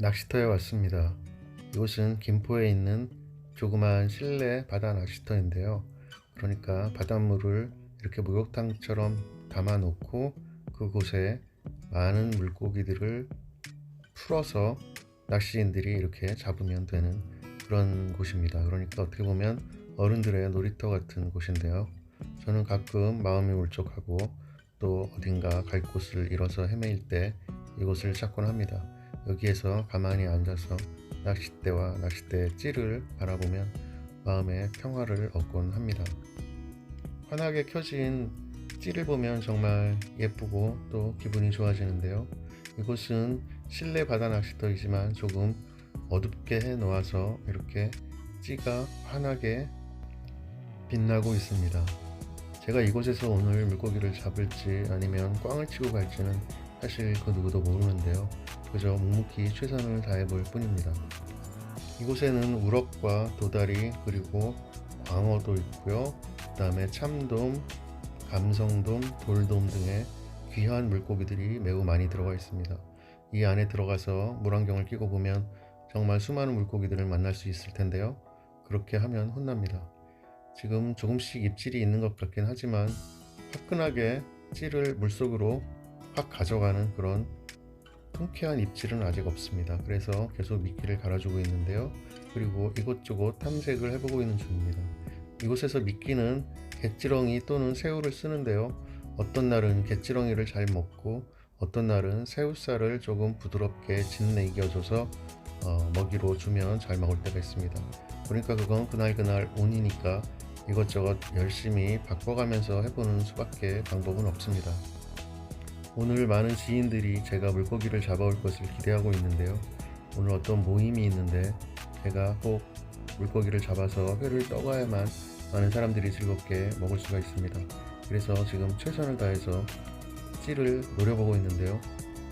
낚시터에 왔습니다. 이곳은 김포에 있는 조그마한 실내 바다 낚시터인데요. 그러니까 바닷물을 이렇게 목욕탕처럼 담아 놓고 그곳에 많은 물고기들을 풀어서 낚시인들이 이렇게 잡으면 되는 그런 곳입니다. 그러니까 어떻게 보면 어른들의 놀이터 같은 곳인데요. 저는 가끔 마음이 울적하고 또 어딘가 갈 곳을 잃어서 헤매일 때 이곳을 찾곤 합니다. 여기에서 가만히 앉아서 낚싯대와 낚싯대의 찌를 바라보면 마음의 평화를 얻곤 합니다. 환하게 켜진 찌를 보면 정말 예쁘고 또 기분이 좋아지는데요. 이곳은 실내 바다 낚시터이지만 조금 어둡게 해 놓아서 이렇게 찌가 환하게 빛나고 있습니다. 제가 이곳에서 오늘 물고기를 잡을지 아니면 꽝을 치고 갈지는 사실 그 누구도 모르는데요. 그저 묵묵히 최선을 다해 볼 뿐입니다. 이곳에는 우럭과 도다리 그리고 광어도 있고요. 그 다음에 참돔, 감성돔, 돌돔 등의 귀한 물고기들이 매우 많이 들어가 있습니다. 이 안에 들어가서 물안경을 끼고 보면 정말 수많은 물고기들을 만날 수 있을 텐데요. 그렇게 하면 혼납니다. 지금 조금씩 입질이 있는 것 같긴 하지만 화끈하게 찌를 물속으로 확 가져가는 그런 통쾌한 입질은 아직 없습니다. 그래서 계속 미끼를 갈아주고 있는데요. 그리고 이곳저곳 탐색을 해보고 있는 중입니다. 이곳에서 미끼는 갯지렁이 또는 새우를 쓰는데요. 어떤 날은 갯지렁이를 잘 먹고 어떤 날은 새우살을 조금 부드럽게 짓내 이겨줘서 어, 먹이로 주면 잘 먹을 때가 있습니다. 그러니까 그건 그날그날 운이니까 이것저것 열심히 바꿔가면서 해보는 수밖에 방법은 없습니다. 오늘 많은 지인들이 제가 물고기를 잡아올 것을 기대하고 있는데요. 오늘 어떤 모임이 있는데 제가 꼭 물고기를 잡아서 회를 떠가야만 많은 사람들이 즐겁게 먹을 수가 있습니다. 그래서 지금 최선을 다해서 찌를 노려보고 있는데요.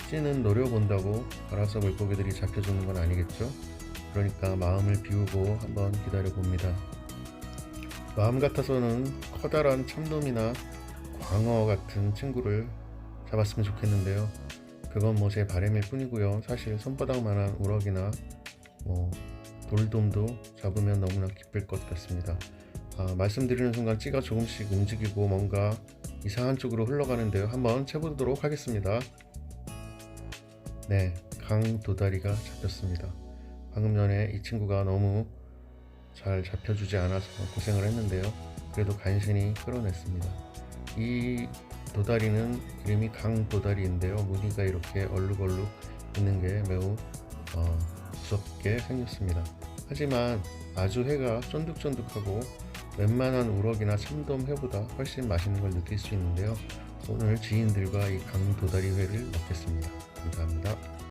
찌는 노려본다고 알아서 물고기들이 잡혀주는 건 아니겠죠? 그러니까 마음을 비우고 한번 기다려 봅니다. 마음 같아서는 커다란 참돔이나 광어 같은 친구를 잡았으면 좋겠는데요. 그건 뭐 제 바람일 뿐이고요. 사실 손바닥만한 우럭이나 뭐 돌돔도 잡으면 너무나 기쁠 것 같습니다. 아, 말씀드리는 순간 찌가 조금씩 움직이고 뭔가 이상한 쪽으로 흘러가는데요. 한번 채보도록 하겠습니다. 네, 강 도다리가 잡혔습니다. 방금 전에 이 친구가 너무 잘 잡혀주지 않아서 고생을 했는데요. 그래도 간신히 끌어냈습니다. 이 도다리는 이름이 강도다리인데요. 무늬가 이렇게 얼룩얼룩 있는 게 매우 어, 무섭게 생겼습니다. 하지만 아주 회가 쫀득쫀득하고 웬만한 우럭이나 참돔 회보다 훨씬 맛있는 걸 느낄 수 있는데요. 오늘 지인들과 이 강도다리 회를 먹겠습니다. 감사합니다.